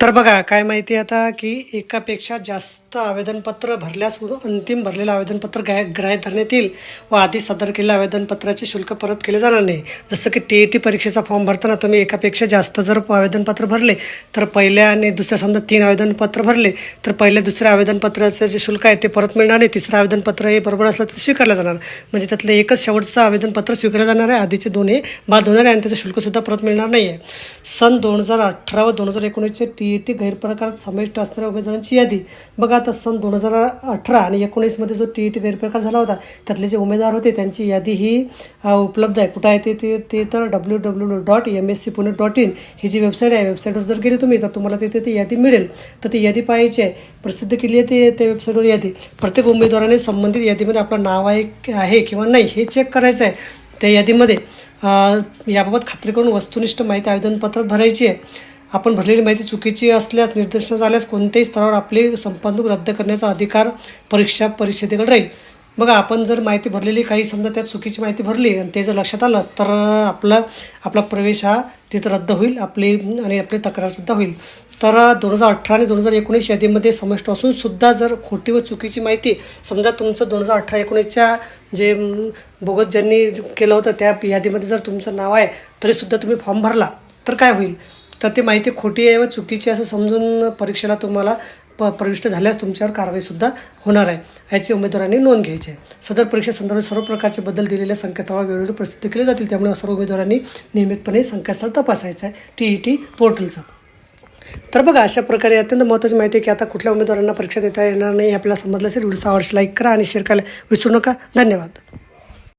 तर बघा काय माहिती आहे आता की एकापेक्षा जास्त आवेदनपत्र भरल्यास अंतिम भरलेलं आवेदनपत्र गाय ग्राह्य धरण्यात येईल व आधी सादर केलेल्या आवेदनपत्राचे शुल्क परत केले जाणार नाही. जसं की टी ई टी परीक्षेचा फॉर्म भरताना तुम्ही एकापेक्षा जास्त जर आवेदनपत्र भरले तर पहिल्या आणि दुसऱ्या समजा तीन आवेदनपत्र भरले तर पहिल्या दुसऱ्या आवेदनपत्राचं जे शुल्क आहे ते परत मिळणार नाही. तिसरं आवेदनपत्र हे बरोबर असलं तर स्वीकारलं जाणार. म्हणजे त्यातलं एकच शेवटचं आवेदनपत्र स्वीकारलं जाणार आहे. आधीचे दोन्ही बाद होणार आहे आणि त्याचं शुल्कसुद्धा परत मिळणार नाही आहे सन दोन हजार अठरा व दोन हजार एकोणीसचे टी ई टी गैरप्रकारात समाविष्ट असणाऱ्या उमेदवारांची यादी. बघा आता सन दोन हजार अठरा आणि एकोणीसमध्ये जो टी ई टी गैरप्रकार झाला होता त्यातले जे उमेदवार होते त्यांची यादी ही उपलब्ध आहे. कुठं आहे ते ते ते तर W W dot M S C Pune dot in ही जी वेबसाईट आहे वेबसाईटवर जर गेली तुम्ही तर तुम्हाला तिथे ती यादी मिळेल. तर ती यादी पाहायची आहे. प्रसिद्ध केली आहे ते त्या वेबसाईटवर यादी. प्रत्येक उमेदवाराने संबंधित यादीमध्ये आपलं नाव आहे आहे किंवा नाही हे चेक करायचं आहे. त्या यादीमध्ये याबाबत खात्री करून वस्तुनिष्ठ माहिती आवेदनपत्रात भरायची आहे. आपण भरलेली माहिती चुकीची असल्यास निर्देशनास आल्यास कोणत्याही स्तरावर आपली संपादक रद्द करण्याचा अधिकार परीक्षा परिषदेकडे राहील. बघा आपण जर माहिती भरलेली काही समजा त्यात चुकीची माहिती भरली आणि ते जर लक्षात आलं तर आपला आपला प्रवेश हा तिथं रद्द होईल आपली आणि आपली तक्रारसुद्धा होईल. तर दोन हजार अठरा आणि दोन हजार एकोणीस यादीमध्ये समाविष्ट असून सुद्धा जर खोटी व चुकीची माहिती समजा तुमचं दोन हजार अठरा एकोणीसच्या जे बोगस ज्यांनी केलं होतं त्या यादीमध्ये जर तुमचं नाव आहे तरीसुद्धा तुम्ही फॉर्म भरला तर काय होईल? तर ती माहिती खोटी आहे व चुकीची असं समजून परीक्षेला तुम्हाला प प्रविष्ट झाल्यास तुमच्यावर कारवाईसुद्धा होणार आहे. याची उमेदवारांनी नोंद घ्यायची आहे. सदर परीक्षेसंदर्भात सर्व प्रकारचे बदल दिलेल्या संकेतस्थळावर वेळोवेळी प्रसिद्ध केले जातील त्यामुळे सर्व उमेदवारांनी नियमितपणे संकेतस्थळ तपासायचं आहे. टी ई टी पोर्टलचं. तर बघा अशा प्रकारे अत्यंत महत्त्वाची माहिती आहे की आता कुठल्या उमेदवारांना परीक्षा देता येणार नाही आपल्याला समजलं असेल. व्हिडिओ आवडस लाईक करा आणि शेअर करायला विसरू नका. धन्यवाद.